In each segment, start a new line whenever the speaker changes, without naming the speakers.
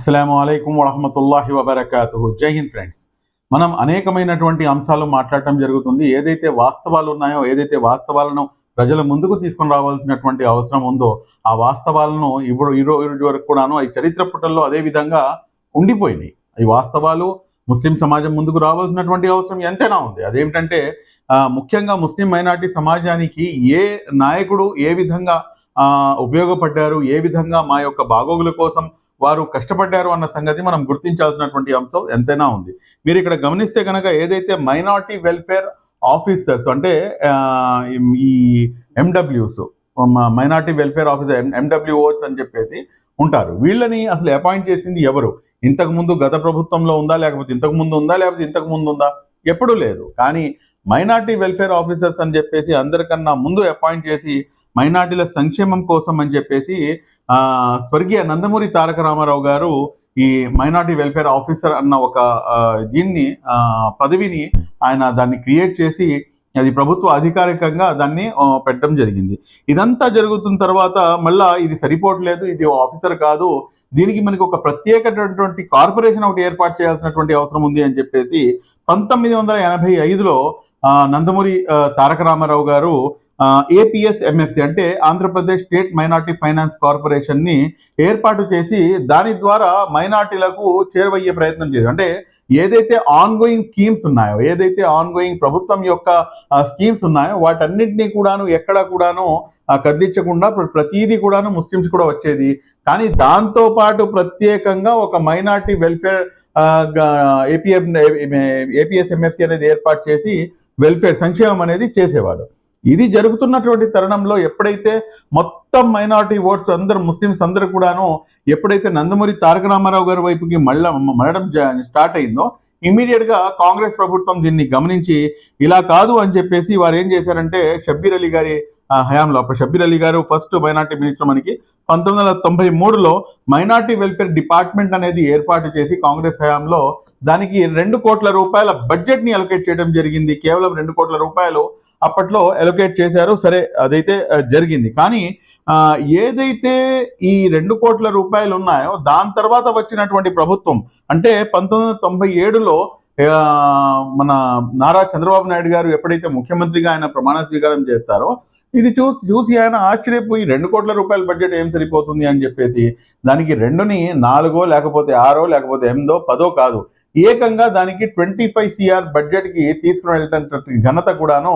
అస్సలం అయికం వరహమతుల్లాహి వబర్కాతు జై హింద్ ఫ్రెండ్స్. మనం అనేకమైనటువంటి అంశాలు మాట్లాడటం జరుగుతుంది. ఏదైతే వాస్తవాలు ఉన్నాయో ఏదైతే వాస్తవాలను ప్రజల ముందుకు తీసుకొని రావాల్సినటువంటి అవసరం ఉందో ఆ వాస్తవాలను ఇప్పుడు ఈ రోజు వరకు కూడాను ఈ చరిత్ర పుటల్లో అదే విధంగా ఉండిపోయినాయి. ఈ వాస్తవాలు ముస్లిం సమాజం ముందుకు రావాల్సినటువంటి అవసరం ఎంతైనా ఉంది. అదేమిటంటే ముఖ్యంగా ముస్లిం మైనార్టీ సమాజానికి ఏ నాయకుడు ఏ విధంగా ఉపయోగపడ్డారు ఏ విధంగా మా యొక్క బాగోగుల కోసం వారు కష్టపడ్డారు అన్న సంగతి మనం గుర్తించాల్సినటువంటి అంశం ఎంతైనా ఉంది. మీరు ఇక్కడ గమనిస్తే కనుక ఏదైతే మైనార్టీ వెల్ఫేర్ ఆఫీసర్స్ అంటే ఈ ఎండబ్ల్యూస్ మైనార్టీ వెల్ఫేర్ ఆఫీసర్ ఎండబ్ల్యూఓస్ అని చెప్పేసి ఉంటారు. వీళ్ళని అసలు అపాయింట్ చేసింది ఎవరు? ఇంతకుముందు గత ప్రభుత్వంలో ఉందా? లేకపోతే ఇంతకుముందు ఉందా? లేకపోతే ఇంతకుముందు ఉందా? ఎప్పుడూ లేదు. కానీ మైనార్టీ వెల్ఫేర్ ఆఫీసర్స్ అని చెప్పేసి అందరికన్నా ముందు అపాయింట్ చేసి మైనార్టీల సంక్షేమం కోసం అని చెప్పేసి స్వర్గీయ నందమూరి తారక రామారావు గారు ఈ మైనార్టీ వెల్ఫేర్ ఆఫీసర్ అన్న ఒక దీన్ని ఆ, పదవిని ఆయన దాన్ని క్రియేట్ చేసి అది ప్రభుత్వ అధికారికంగా దాన్ని పెట్టడం జరిగింది. ఇదంతా జరుగుతున్న తర్వాత మళ్ళా ఇది సరిపోవట్లేదు ఇది ఆఫీసర్ కాదు దీనికి మనకి ఒక ప్రత్యేకమైనటువంటి కార్పొరేషన్ ఒకటి ఏర్పాటు చేయాల్సినటువంటి అవసరం ఉంది అని చెప్పేసి పంతొమ్మిది వందల ఎనభై ఐదులో ఆ, నందమూరి తారక రామారావు గారు ఏపీఎస్ ఎంఎఫ్సి అంటే ఆంధ్రప్రదేశ్ స్టేట్ మైనార్టీ ఫైనాన్స్ కార్పొరేషన్ని ఏర్పాటు చేసి దాని ద్వారా మైనార్టీలకు చేరువయ్యే ప్రయత్నం చేశారు. అంటే ఏదైతే ఆన్గోయింగ్ స్కీమ్స్ ఉన్నాయో ఏదైతే ఆన్గోయింగ్ ప్రభుత్వం యొక్క స్కీమ్స్ ఉన్నాయో వాటన్నింటినీ కూడాను ఎక్కడ కూడాను కదిలించకుండా ప్రతిదీ కూడాను ముస్లిమ్స్ కూడా వచ్చేది. కానీ దాంతో పాటు ప్రత్యేకంగా ఒక మైనార్టీ వెల్ఫేర్ ఏపీఎఫ్ ఏపీఎస్ఎంఎఫ్సి అనేది ఏర్పాటు చేసి వెల్ఫేర్ సంక్షేమం అనేది చేసేవారు. ఇది జరుగుతున్నటువంటి తరుణంలో ఎప్పుడైతే మొత్తం మైనారిటీ ఓట్స్ అందరు ముస్లిమ్స్ అందరు కూడాను ఎప్పుడైతే నందమూరి తారక రామారావు గారి వైపుకి మళ్ళ మళ్ళడం జ- స్టార్ట్ అయిందో ఇమీడియట్గా కాంగ్రెస్ ప్రభుత్వం దీన్ని గమనించి ఇలా కాదు అని చెప్పేసి వారు ఏం చేశారంటే షబ్బీర్ అలీ గారి హయాంలో అప్పుడు షబ్బీర్ అలీ గారు ఫస్ట్ మైనార్టీ మినిస్టర్ మనకి పంతొమ్మిది వందల తొంభై మూడులో మైనార్టీ వెల్ఫేర్ డిపార్ట్మెంట్ అనేది ఏర్పాటు చేసి కాంగ్రెస్ హయాంలో దానికి రెండు కోట్ల రూపాయల బడ్జెట్ని అలొకేట్ చేయడం జరిగింది. కేవలం రెండు కోట్ల రూపాయలు అప్పట్లో ఎలొకేట్ చేశారు సరే అదైతే జరిగింది. కానీ ఏదైతే ఈ రెండు కోట్ల రూపాయలు ఉన్నాయో దాని తర్వాత వచ్చినటువంటి ప్రభుత్వం అంటే పంతొమ్మిది వందల తొంభై ఏడులో మన నారా చంద్రబాబు నాయుడు గారు ఎప్పుడైతే ముఖ్యమంత్రిగా ఆయన ప్రమాణ స్వీకారం చేస్తారో ఇది చూసి చూసి ఆయన ఆశ్చర్యపోయి రెండు కోట్ల రూపాయల బడ్జెట్ ఏం సరిపోతుంది అని చెప్పేసి దానికి రెండుని నాలుగో లేకపోతే ఆరో లేకపోతే ఎనిమిదో పదో కాదు. ఏకంగా దానికి ట్వంటీ ఫైవ్ సిఆర్ బడ్జెట్కి తీసుకుని వెళ్తున్నటువంటి ఘనత కూడాను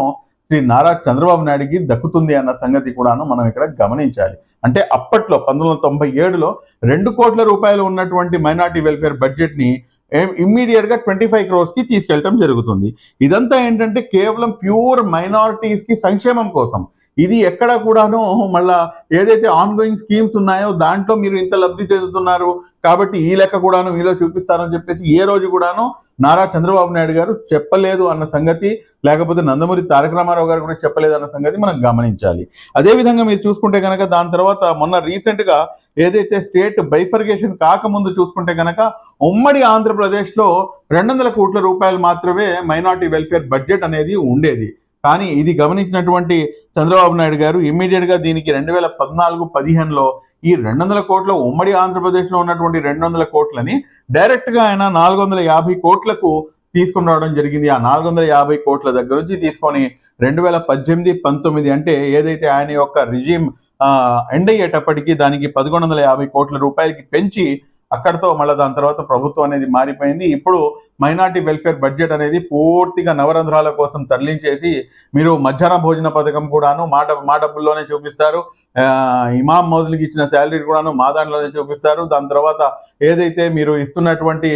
శ్రీ నారా చంద్రబాబు నాయుడికి దక్కుతుంది అన్న సంగతి కూడాను మనం ఇక్కడ గమనించాలి. అంటే అప్పట్లో పంతొమ్మిది వందల తొంభై ఏడులో రెండు కోట్ల రూపాయలు ఉన్నటువంటి మైనార్టీ వెల్ఫేర్ బడ్జెట్ని ఇమ్మీడియట్గా ట్వంటీ ఫైవ్ క్రోర్స్కి తీసుకెళ్ళటం జరుగుతుంది. ఇదంతా ఏంటంటే కేవలం ప్యూర్ మైనారిటీస్కి సంక్షేమం కోసం. ఇది ఎక్కడ కూడాను మళ్ళా ఏదైతే ఆన్ గోయింగ్ స్కీమ్స్ ఉన్నాయో దాంట్లో మీరు ఇంత లబ్ధి చెందుతున్నారు కాబట్టి ఈ లెక్క కూడాను మీలో చూపిస్తారని చెప్పేసి ఏ రోజు కూడాను నారా చంద్రబాబు నాయుడు గారు చెప్పలేదు అన్న సంగతి లేకపోతే నందమూరి తారక రామారావు గారు కూడా చెప్పలేదు అన్న సంగతి మనం గమనించాలి. అదే విధంగా మీరు చూసుకుంటే కనుక దాని తర్వాత మొన్న రీసెంట్గా ఏదైతే స్టేట్ బైఫర్గేషన్ కాకముందు చూసుకుంటే కనుక ఉమ్మడి ఆంధ్రప్రదేశ్లో రెండు వందల కోట్ల రూపాయలు మాత్రమే మైనార్టీ వెల్ఫేర్ బడ్జెట్ అనేది ఉండేది. కానీ ఇది గమనించినటువంటి చంద్రబాబు నాయుడు గారు ఇమ్మీడియట్గా దీనికి రెండు వేల పద్నాలుగు పదిహేనులో ఈ రెండు వందల కోట్ల ఉమ్మడి ఆంధ్రప్రదేశ్లో ఉన్నటువంటి రెండు వందల కోట్లని డైరెక్ట్గా ఆయన నాలుగు వందల యాభై కోట్లకు తీసుకుని రావడం జరిగింది. ఆ నాలుగు వందల యాభై కోట్ల దగ్గర నుంచి తీసుకొని రెండు వేల పద్దెనిమిది పంతొమ్మిది అంటే ఏదైతే ఆయన యొక్క రిజీమ్ ఎండ్ అయ్యేటప్పటికీ దానికి పదకొండు వందల యాభై కోట్ల రూపాయలకి పెంచి అక్కడతో మళ్ళీ దాని తర్వాత ప్రభుత్వం అనేది మారిపోయింది. ఇప్పుడు మైనార్టీ వెల్ఫేర్ బడ్జెట్ అనేది పూర్తిగా నవరంధ్రాల కోసం తరలించేసి మీరు మధ్యాహ్న భోజన పథకం కూడాను మా డబ్బు మా డబ్బుల్లోనే చూపిస్తారు. ఇమాం మౌజులకి ఇచ్చిన శాలరీ కూడాను మా దాంట్లోనే చూపిస్తారు. దాని తర్వాత ఏదైతే మీరు ఇస్తున్నటువంటి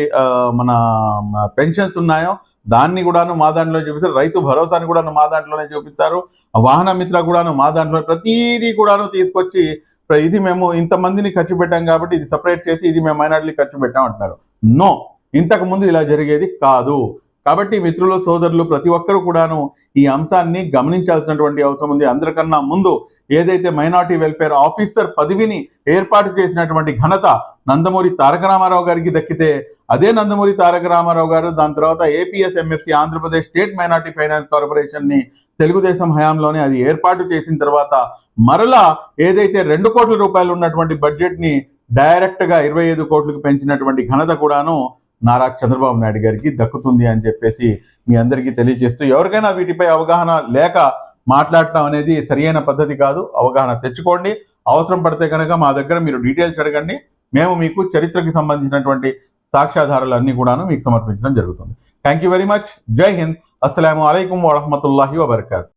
మన పెన్షన్స్ ఉన్నాయో దాన్ని కూడాను మా దాంట్లో చూపిస్తారు. రైతు భరోసాని కూడాను మా దాంట్లోనే చూపిస్తారు. వాహన మిత్ర కూడాను మా దాంట్లో ప్రతిదీ కూడాను తీసుకొచ్చి ఇది మేము ఇంతమందిని ఖర్చు పెట్టాం కాబట్టి ఇది సపరేట్ చేసి ఇది మేము మైనార్టీ ఖర్చు పెట్టాం అంటున్నారు. నో! ఇంతకు ముందు ఇలా జరిగేది కాదు. కాబట్టి మిత్రులు సోదరులు ప్రతి ఒక్కరు కూడాను ఈ అంశాన్ని గమనించాల్సినటువంటి అవసరం ఉంది. అందరికన్నా ముందు ఏదైతే మైనార్టీ వెల్ఫేర్ ఆఫీసర్ పదవిని ఏర్పాటు చేసినటువంటి ఘనత నందమూరి తారక రామారావు గారికి దక్కితే అదే నందమూరి తారక రామారావు గారు దాని తర్వాత APS MFC Andhra Pradesh state minority finance కార్పొరేషన్ని Telugudesam హయాంలోనే అది ఏర్పాటు చేసిన తర్వాత మరలా ఏదైతే రెండు కోట్ల రూపాయలు ఉన్నటువంటి బడ్జెట్ని డైరెక్ట్గా ఇరవై ఐదు కోట్లకు పెంచినటువంటి ఘనత కూడాను నారా చంద్రబాబు నాయుడు గారికి దక్కుతుంది అని చెప్పేసి మీ అందరికీ తెలియజేస్తూ ఎవరికైనా వీటిపై అవగాహన లేక మాట్లాడటం అనేది సరియైన పద్ధతి కాదు. అవగాహన తెచ్చుకోండి. అవసరం పడితే కనుక మా దగ్గర మీరు డీటెయిల్స్ అడగండి. మేము మీకు చరిత్రకి సంబంధించినటువంటి సాక్ష్యాధారాలన్నీ కూడాను మీకు సమర్పించడం జరుగుతుంది. థ్యాంక్ యూ వెరీ మచ్ జై హింద్ అస్సలం అయికం వరహమతుల్లాహి వబర్కాత్